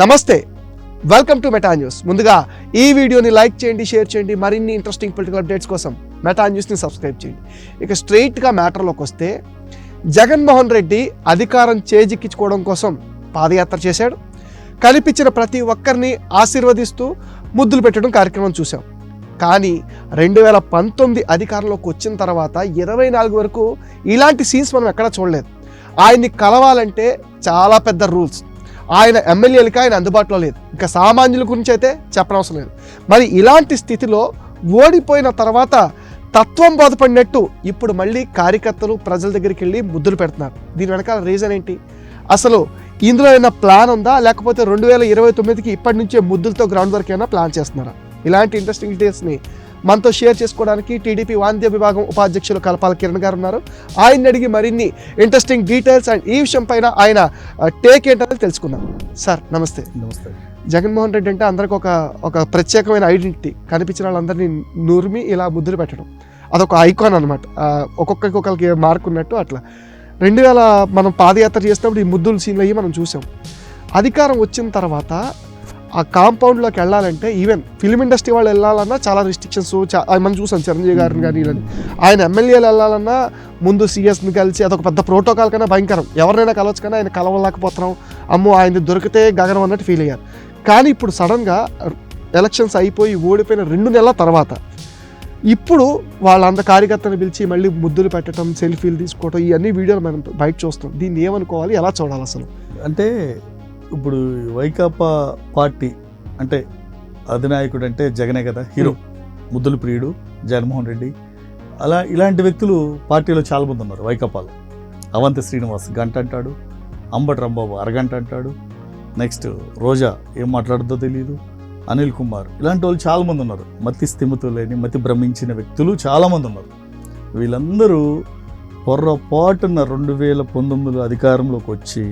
నమస్తే. Welcome to meta news ముందుగా ఈ వీడియోని లైక్ చేయండి షేర్ చేయండి మరిన్ని ఇంట్రెస్టింగ్ పొలిటికల్ అప్డేట్స్ కోసం మెటా న్యూస్ని సబ్స్క్రైబ్ చేయండి. ఇక స్ట్రెయిట్గా మ్యాటర్లోకి వస్తే జగన్మోహన్ రెడ్డి అధికారం చేజిక్కించుకోవడం కోసం పాదయాత్ర చేశాడు. కనిపించిన ప్రతి ఒక్కరిని ఆశీర్వదిస్తూ ముద్దులు పెట్టడం కార్యక్రమం చూశాం. కానీ రెండు వేల పంతొమ్మిది అధికారంలోకి వచ్చిన తర్వాత ఇరవై నాలుగు వరకు ఇలాంటి సీన్స్ మనం ఎక్కడా చూడలేదు. ఆయన్ని కలవాలంటే చాలా పెద్ద రూల్స్ ఆయన ఎమ్మెల్యేలకి ఆయన అందుబాటులో లేదు. ఇంకా సామాన్యుల గురించి అయితే చెప్పనవసరం లేదు. మరి ఇలాంటి స్థితిలో ఓడిపోయిన తర్వాత తత్వం బోధపడినట్టు ఇప్పుడు మళ్ళీ కార్యకర్తలు ప్రజల దగ్గరికి వెళ్ళి ముద్దులు పెడుతున్నారు. దీని వెనకాల రీజన్ ఏంటి? అసలు ఇందులో ఏమైనా ప్లాన్ ఉందా? లేకపోతే రెండు వేల ఇరవై తొమ్మిదికి ఇప్పటి నుంచే ముద్దులతో గ్రౌండ్ వర్క్ ఏమైనా ప్లాన్ చేస్తున్నారా? ఇలాంటి ఇంట్రెస్టింగ్ డీటెయిల్స్ని మనతో షేర్ చేసుకోవడానికి టీడీపీ వాణిజ్య విభాగం ఉపాధ్యక్షులు కలపాల కిరణ్ గారు ఉన్నారు. ఆయన్ని అడిగి మరిన్ని ఇంట్రెస్టింగ్ డీటెయిల్స్ అండ్ ఈ విషయం పైన ఆయన టేక్ ఏంటనేది తెలుసుకుందాం. సార్ నమస్తే. నమస్తే. జగన్మోహన్ రెడ్డి అంటే అందరికి ఒక ఒక ప్రత్యేకమైన ఐడెంటిటీ కనిపించిన వాళ్ళందరినీ నూరిమి ఇలా ముద్దులు పెట్టడం. అదొక ఐకాన్ అనమాట ఒక్కొక్కరికి ఒకరికి మార్క్ ఉన్నట్టు అట్లా. రెండు వేల మనం పాదయాత్ర చేసినప్పుడు ఈ ముద్దుల సీన్లు అయ్యి మనం చూసాం. అధికారం వచ్చిన తర్వాత ఆ కాంపౌండ్లోకి వెళ్ళాలంటే ఈవెన్ ఫిలిం ఇండస్ట్రీ వాళ్ళు వెళ్ళాలన్నా చాలా రిస్ట్రిక్షన్స్ మనం చూసాం చిరంజీవి గారిని కానీ వీళ్ళని. ఆయన ఎమ్మెల్యేలు వెళ్ళాలన్నా ముందు సీఎస్ని కలిసి అదొక పెద్ద ప్రోటోకాల్ కన్నా భయంకరం. ఎవరినైనా కలవచ్చు కానీ ఆయన కలవలేకపోతున్నాం. అమ్మో ఆయన దొరికితే గగనం అన్నట్టు ఫీల్ అయ్యారు. కానీ ఇప్పుడు సడన్గా ఎలక్షన్స్ అయిపోయి ఓడిపోయిన రెండు నెలల తర్వాత ఇప్పుడు వాళ్ళంత కార్యకర్తను పిలిచి మళ్ళీ ముద్దులు పెట్టడం సెల్ఫీలు తీసుకోవడం ఇవన్నీ వీడియోలు మనం బయట చూస్తాం దీన్ని ఏమనుకోవాలి? ఎలా చూడాలి అసలు? అంటే ఇప్పుడు వైకాపా పార్టీ అంటే అధినాయకుడు అంటే జగనే కదా హీరో ముద్దుల ప్రియుడు జగన్మోహన్ రెడ్డి. అలా ఇలాంటి వ్యక్తులు పార్టీలో చాలా మంది ఉన్నారు వైకాపాలో. అవంతి శ్రీనివాస్ గంట అంటాడు అంబటి రాంబాబు అరగంట అంటాడు నెక్స్ట్ రోజా ఏం మాట్లాడుతుందో తెలియదు అనిల్ కుమార్ ఇలాంటి వాళ్ళు చాలామంది ఉన్నారు. మతి స్థిమితో లేని మతి భ్రమించిన వ్యక్తులు చాలామంది ఉన్నారు. వీళ్ళందరూ పొర్రపాటున రెండు వేల పంతొమ్మిదిలో అధికారంలోకి వచ్చి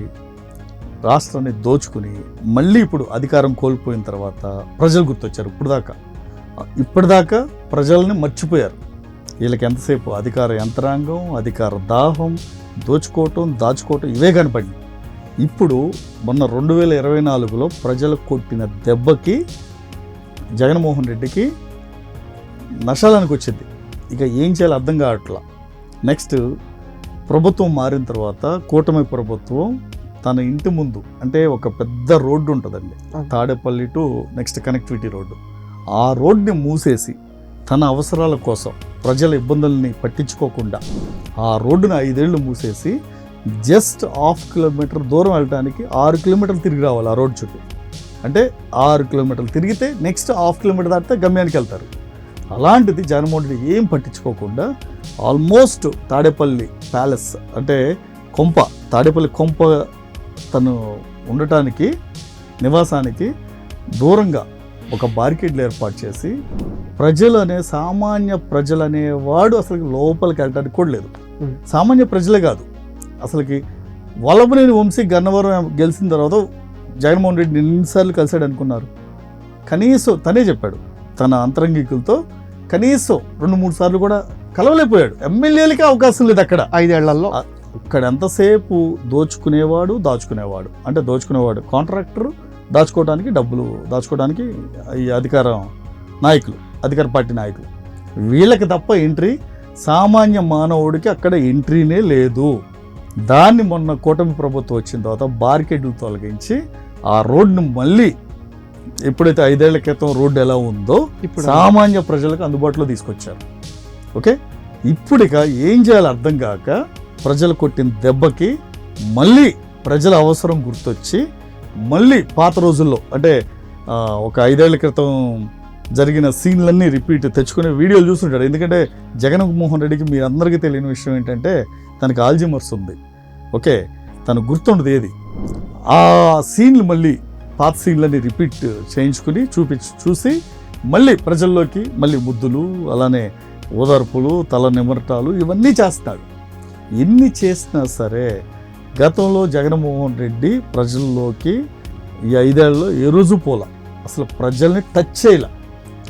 రాష్ట్రాన్ని దోచుకుని మళ్ళీ ఇప్పుడు అధికారం కోల్పోయిన తర్వాత ప్రజలు గుర్తొచ్చారు. ఇప్పుడు దాకా ఇప్పటిదాకా ప్రజల్ని మర్చిపోయారు. వీళ్ళకి ఎంతసేపు అధికార యంత్రాంగం అధికార దాహం దోచుకోవటం దాచుకోవటం ఇవే కనపడింది. ఇప్పుడు మొన్న రెండు వేల ఇరవై నాలుగులో ప్రజలు కొట్టిన దెబ్బకి జగన్మోహన్ రెడ్డికి నష్టాలకు వచ్చింది. ఇక ఏం చేయాలో అర్థం కావట్లా. నెక్స్ట్ ప్రభుత్వం మారిన తర్వాత కూటమి ప్రభుత్వం తన ఇంటి ముందు అంటే ఒక పెద్ద రోడ్డు ఉంటుందండి. Tadepalli to next connectivity road. ఆ రోడ్ని మూసేసి తన అవసరాల కోసం ప్రజల ఇబ్బందుల్ని పట్టించుకోకుండా ఆ రోడ్డును ఐదేళ్ళు మూసేసి జస్ట్ హాఫ్ కిలోమీటర్ దూరం వెళ్ళడానికి ఆరు కిలోమీటర్లు తిరిగి రావాలి ఆ రోడ్ చుట్టూ. అంటే ఆరు కిలోమీటర్లు తిరిగితే నెక్స్ట్ హాఫ్ కిలోమీటర్ దాటితే గమ్యానికి వెళ్తారు. అలాంటిది జగన్మోహన్ రెడ్డి ఏం పట్టించుకోకుండా ఆల్మోస్ట్ తాడేపల్లి ప్యాలెస్ అంటే కొంప తాడేపల్లి కొంప తను ఉండటానికి నివాసానికి దూరంగా ఒక బార్కెట్లు ఏర్పాటు చేసి ప్రజలు అనే సామాన్య ప్రజలు అనేవాడు అసలు లోపలికి వెళ్ళడానికి కూడా లేదు. సామాన్య ప్రజలే కాదు. అసలుకి వల్లభనేని వంశీ గన్నవరం గెలిచిన తర్వాత జగన్మోహన్ రెడ్డి ఎన్నిసార్లు కలిశాడు అనుకున్నారు. కనీసం తనే చెప్పాడు తన అంతరంగికులతో కనీసం రెండు మూడు సార్లు కూడా కలవలేకపోయాడు. ఎమ్మెల్యేలకే అవకాశం లేదు అక్కడ. ఐదేళ్ళలో. ఇక్కడ ఎంతసేపు దోచుకునేవాడు దాచుకునేవాడు? అంటే దోచుకునేవాడు కాంట్రాక్టర్ దాచుకోవడానికి డబ్బులు దాచుకోవడానికి ఈ అధికారం నాయకులు అధికార పార్టీ నాయకులు. వీళ్ళకి తప్ప ఎంట్రీ సామాన్య మానవుడికి అక్కడ ఎంట్రీనే లేదు. దాన్ని మొన్న కూటమి ప్రభుత్వం వచ్చిన తర్వాత బార్కెట్లు తొలగించి ఆ రోడ్డును మళ్ళీ ఎప్పుడైతే ఐదేళ్ళ క్రితం రోడ్డు ఎలా ఉందో ఇప్పుడు సామాన్య ప్రజలకు అందుబాటులో తీసుకొచ్చారు. ఓకే? ఇప్పుడు ఇక ఏం చేయాలో అర్థం కాక ప్రజలు కొట్టిన దెబ్బకి మళ్ళీ ప్రజల అవసరం గుర్తొచ్చి మళ్ళీ పాత రోజుల్లో అంటే ఒక ఐదేళ్ళ క్రితం జరిగిన సీన్లన్నీ రిపీట్ తెచ్చుకునే వీడియోలు చూస్తుంటాడు ఎందుకంటే జగన్మోహన్ రెడ్డికి మీ అందరికీ తెలియని విషయం ఏంటంటే తనకి ఆల్జిమర్స్ ఉంది. ఓకే? తను గుర్తుండదు ఏది. ఆ సీన్లు మళ్ళీ పాత సీన్లన్నీ రిపీట్ చేయించుకుని చూపించి చూసి మళ్ళీ ప్రజల్లోకి మళ్ళీ ముద్దులు అలానే ఓదార్పులు తల నిమరటాలు ఇవన్నీ చేస్తాడు. ఎన్ని చేసినా సరే గతంలో జగన్మోహన్ రెడ్డి ప్రజల్లోకి ఈ ఐదేళ్ళలో ఏ రోజు పోల. అసలు ప్రజల్ని టచ్ చేయలే.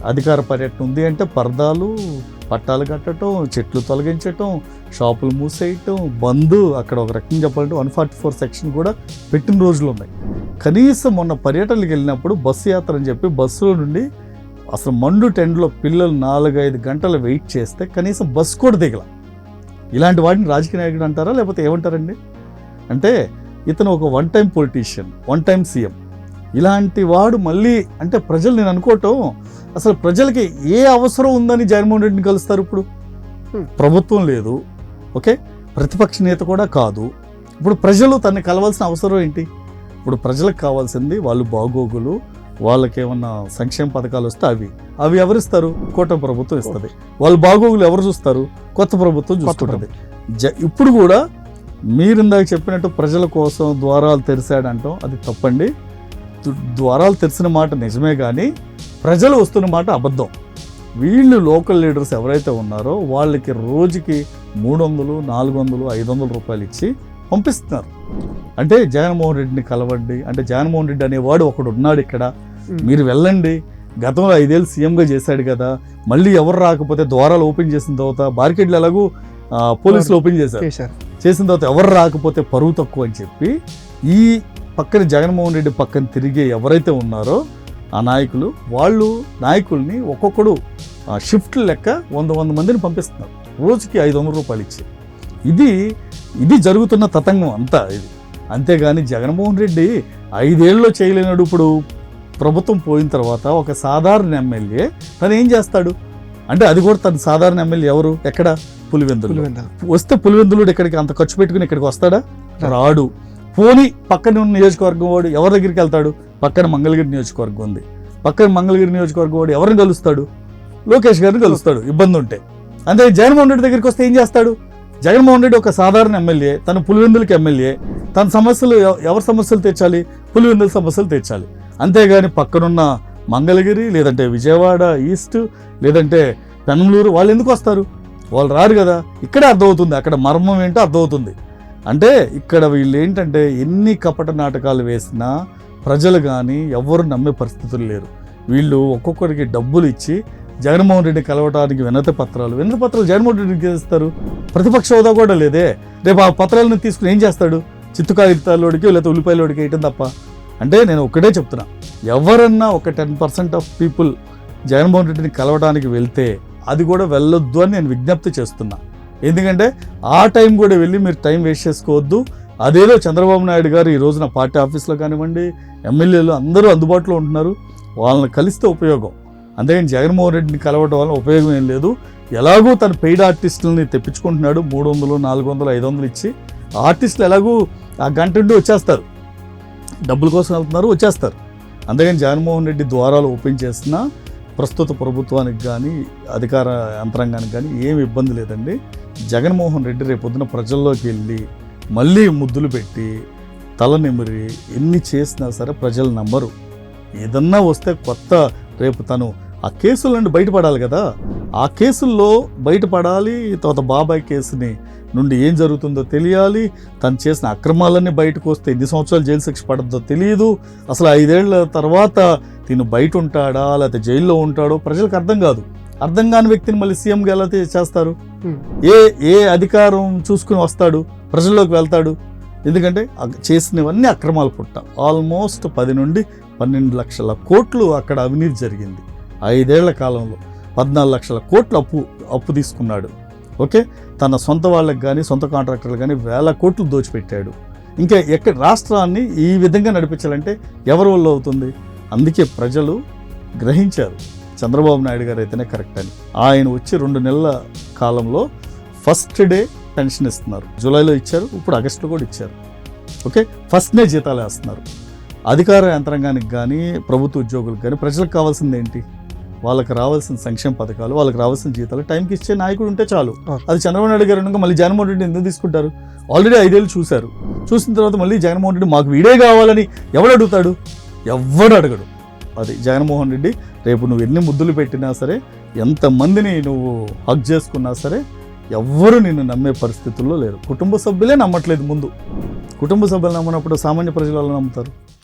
అధికార పర్యటన ఉంది అంటే పరదాలు పట్టాలు కట్టడం చెట్లు తొలగించటం షాపులు మూసేయటం బంద్ అక్కడ ఒక రకంగా చెప్పాలంటే వన్ ఫార్టీ ఫోర్ సెక్షన్ కూడా పెట్టిన రోజులు ఉన్నాయి. కనీసం మొన్న పర్యటనకి వెళ్ళినప్పుడు బస్సు యాత్ర అని చెప్పి బస్సులో నుండి అసలు మండు టెండ్లో పిల్లలు నాలుగైదు గంటలు వెయిట్ చేస్తే కనీసం బస్సు కూడా దిగల. ఇలాంటి వాడిని రాజకీయ నాయకుడు అంటారా? లేకపోతే ఏమంటారండి? అంటే ఇతను ఒక one time politician one time CM ఇలాంటి వాడు మళ్ళీ అంటే ప్రజలు నేను అనుకోవటం అసలు ప్రజలకి ఏ అవసరం ఉందని జగన్మోహన్ రెడ్డిని కలుస్తారు ఇప్పుడు. ప్రభుత్వం లేదు. ఓకే? ప్రతిపక్ష నేత కూడా కాదు. ఇప్పుడు ప్రజలు తనని కలవాల్సిన అవసరం ఏంటి? ఇప్పుడు ప్రజలకు కావాల్సింది వాళ్ళు బాగోగులు వాళ్ళకి ఏమన్నా సంక్షేమ పథకాలు వస్తే అవి. అవి ఎవరిస్తారు? కూటమి ప్రభుత్వం ఇస్తుంది. వాళ్ళ బాగోగులు ఎవరు చూస్తారు? కొత్త ప్రభుత్వం చూసుకుంటుంది. జ ఇప్పుడు కూడా మీరు ఇందాక చెప్పినట్టు ప్రజల కోసం ద్వారాలు తెరిచాడంటాం అది తప్పండి. ద్వారాలు తెరిచిన మాట నిజమే కానీ ప్రజలు వస్తున్న మాట అబద్ధం. వీళ్ళు లోకల్ లీడర్స్ ఎవరైతే ఉన్నారో వాళ్ళకి రోజుకి మూడు వందలు నాలుగు వందలు ఐదు వందల రూపాయలు ఇచ్చి పంపిస్తున్నారు. అంటే జగన్మోహన్ రెడ్డిని కలవండి అంటే జగన్మోహన్ రెడ్డి అనేవాడు ఒకడు ఉన్నాడు ఇక్కడ. మీరు వెళ్ళండి. గతంలో ఐదేళ్ళు సీఎంగా చేశాడు కదా. మళ్ళీ ఎవరు రాకపోతే ద్వారాలు ఓపెన్ చేసిన తర్వాత బార్కెట్లు ఎలాగూ పోలీసులు ఓపెన్ చేశారు. చేసిన తర్వాత ఎవరు రాకపోతే పరువు తక్కువ అని చెప్పి ఈ పక్కన జగన్మోహన్ రెడ్డి పక్కన తిరిగే ఎవరైతే ఉన్నారో ఆ నాయకులు వాళ్ళు నాయకుల్ని ఒక్కొక్కడు ఆ, షిఫ్ట్ లెక్క వంద వంద మందిని పంపిస్తున్నారు. రోజుకి ఐదు వందల రూపాయలు ఇచ్చి. ఇది ఇది జరుగుతున్న తతంగం అంతా ఇది. అంతేగాని జగన్మోహన్ రెడ్డి ఐదేళ్ళలో చేయలేనాడు ఇప్పుడు. ప్రభుత్వం పోయిన తర్వాత ఒక సాధారణ ఎమ్మెల్యే తను ఏం చేస్తాడు? అంటే అది కూడా తన సాధారణ ఎమ్మెల్యే ఎవరు? ఎక్కడ? పులివెందులు వస్తే పులివెందులుడు ఇక్కడికి అంత ఖర్చు పెట్టుకుని ఇక్కడికి వస్తాడా? రాడు. పోనీ పక్కన ఉన్న నియోజకవర్గం వాడు ఎవరి దగ్గరికి వెళ్తాడు? పక్కన మంగళగిరి నియోజకవర్గం ఉంది. పక్కన మంగళగిరి నియోజకవర్గం వాడు ఎవరిని కలుస్తాడు? లోకేష్ గారిని కలుస్తాడు ఇబ్బంది ఉంటే. అంతే జగన్మోహన్ రెడ్డి దగ్గరికి వస్తే ఏం చేస్తాడు? జగన్మోహన్ రెడ్డి ఒక సాధారణ ఎమ్మెల్యే తన పులివెందులకి ఎమ్మెల్యే. తన సమస్యలు ఎవ- ఎవరి సమస్యలు తీర్చాలి? పులివెందుల సమస్యలు తీర్చాలి. అంతేగాని పక్కనున్న మంగళగిరి లేదంటే విజయవాడ ఈస్ట్ లేదంటే పెనంలూరు వాళ్ళు ఎందుకు వస్తారు? వాళ్ళు రారు కదా. ఇక్కడే అర్థమవుతుంది. అక్కడ మర్మం ఏంటో అర్థమవుతుంది. అంటే ఇక్కడ వీళ్ళు ఏంటంటే ఎన్ని కపట నాటకాలు వేసినా ప్రజలు కానీ ఎవ్వరు నమ్మే పరిస్థితులు లేరు. వీళ్ళు ఒక్కొక్కరికి డబ్బులు ఇచ్చి జగన్మోహన్ రెడ్డి కలవటానికి వినతి పత్రాలు. వినతి పత్రాలు జగన్మోహన్ రెడ్డికి ఇస్తారు. ప్రతిపక్ష హోదా కూడా లేదే. రేపు ఆ పత్రాలను తీసుకుని ఏం చేస్తాడు? చిత్తు కాగితాలోడికి లేకపోతే ఉల్లిపాయలోడికి వేయటం తప్ప. అంటే నేను ఒకటే చెప్తున్నా. ఎవరన్నా ఒక ten percent of people Jaganmohan రెడ్డిని కలవడానికి వెళ్తే అది కూడా వెళ్ళొద్దు అని నేను విజ్ఞప్తి చేస్తున్నా. ఎందుకంటే ఆ టైం కూడా వెళ్ళి మీరు టైం వేస్ట్ చేసుకోవద్దు. అదేదో చంద్రబాబు నాయుడు గారు ఈ రోజున పార్టీ ఆఫీస్లో కానివ్వండి ఎమ్మెల్యేలు అందరూ అందుబాటులో ఉంటున్నారు. వాళ్ళని కలిస్తే ఉపయోగం. అంతేగాని జగన్మోహన్ రెడ్డిని కలవడం వల్ల ఉపయోగం ఏం లేదు. ఎలాగూ తన పెయిడ్ ఆర్టిస్టులని తెప్పించుకుంటున్నాడు. మూడు వందలు నాలుగు వందలు ఐదు వందలు ఇచ్చి ఆర్టిస్టులు ఎలాగూ ఆ గంట నుండి వచ్చేస్తారు. డబ్బుల కోసం వెళ్తున్నారు వచ్చేస్తారు. అందుకని జగన్మోహన్ రెడ్డి ద్వారాలు ఓపెన్ చేసినా ప్రస్తుత ప్రభుత్వానికి కానీ అధికార యంత్రాంగానికి కానీ ఏమి ఇబ్బంది లేదండి. జగన్మోహన్ రెడ్డి రేపొద్దున ప్రజల్లోకి వెళ్ళి మళ్ళీ ముద్దులు పెట్టి తల నిమిరి ఎన్ని చేసినా సరే ప్రజలు నమ్మరు. ఏదన్నా వస్తే కొత్త రేపు తను ఆ కేసుల నుండి బయటపడాలి కదా. ఆ కేసుల్లో బయటపడాలి తర్వాత బాబాయ్ కేసుని నుండి ఏం జరుగుతుందో తెలియాలి తను చేసిన అక్రమాలన్నీ బయటకు వస్తే ఎన్ని సంవత్సరాలు జైలు శిక్ష పడుతుందో తెలియదు. అసలు ఐదేళ్ళ తర్వాత తిను బయట ఉంటాడా లేకపోతే జైల్లో ఉంటాడో ప్రజలకు అర్థం కాదు. అర్థం కాని వ్యక్తిని మళ్ళీ సీఎంగా ఎలా చేస్తారు. ఏ ఏ అధికారం చూసుకుని వస్తాడు? ప్రజల్లోకి వెళ్తాడు? ఎందుకంటే చేసినవన్నీ అక్రమాలు పుట్ట. ఆల్మోస్ట్ పది నుండి పన్నెండు లక్షల కోట్లు అక్కడ అవినీతి జరిగింది. ఐదేళ్ళ కాలంలో. పద్నాలుగు లక్షల కోట్లు అప్పు అప్పు తీసుకున్నాడు. ఓకే? తన సొంత వాళ్ళకి కానీ సొంత కాంట్రాక్టర్లు కానీ వేల కోట్లు దోచిపెట్టాడు. ఇంకా ఎక్కడ రాష్ట్రాన్ని ఈ విధంగా నడిపించాలంటే ఎవరి వల్ల అవుతుంది? అందుకే ప్రజలు గ్రహించారు. చంద్రబాబు నాయుడు గారు అయితేనే కరెక్ట్ అని. ఆయన వచ్చి రెండు నెలల కాలంలో ఫస్ట్ డే పెన్షన్ ఇస్తున్నారు. జూలైలో ఇచ్చారు ఇప్పుడు ఆగస్టులో కూడా ఇచ్చారు. ఓకే? ఫస్ట్నే జీతాలు వేస్తున్నారు. అధికార యంత్రాంగానికి కానీ ప్రభుత్వ ఉద్యోగులకు కానీ ప్రజలకు కావాల్సింది ఏంటి? వాళ్ళకి రావాల్సిన సంక్షేమ పథకాలు వాళ్ళకి రావాల్సిన జీతాలు టైంకి ఇచ్చే నాయకుడు ఉంటే చాలు. అది చంద్రబాబు నాయుడు గారు ఉండగా మళ్ళీ జగన్మోహన్ రెడ్డి ఎందుకు తీసుకుంటారు? ఆల్రెడీ ఐదేళ్ళు చూశారు. చూసిన తర్వాత మళ్ళీ జగన్మోహన్ రెడ్డి మాకు వీడే కావాలని ఎవడు అడుగుతాడు? ఎవ్వడు అడగడు. అది జగన్మోహన్ రెడ్డి రేపు నువ్వు ఎన్ని ముద్దులు పెట్టినా సరే ఎంతమందిని నువ్వు హక్ చేసుకున్నా సరే ఎవ్వరు నిన్ను నమ్మే పరిస్థితుల్లో లేరు. కుటుంబ సభ్యులే నమ్మట్లేదు ముందు. కుటుంబ సభ్యులు నమ్మనప్పుడు సామాన్య ప్రజలు నమ్ముతారు?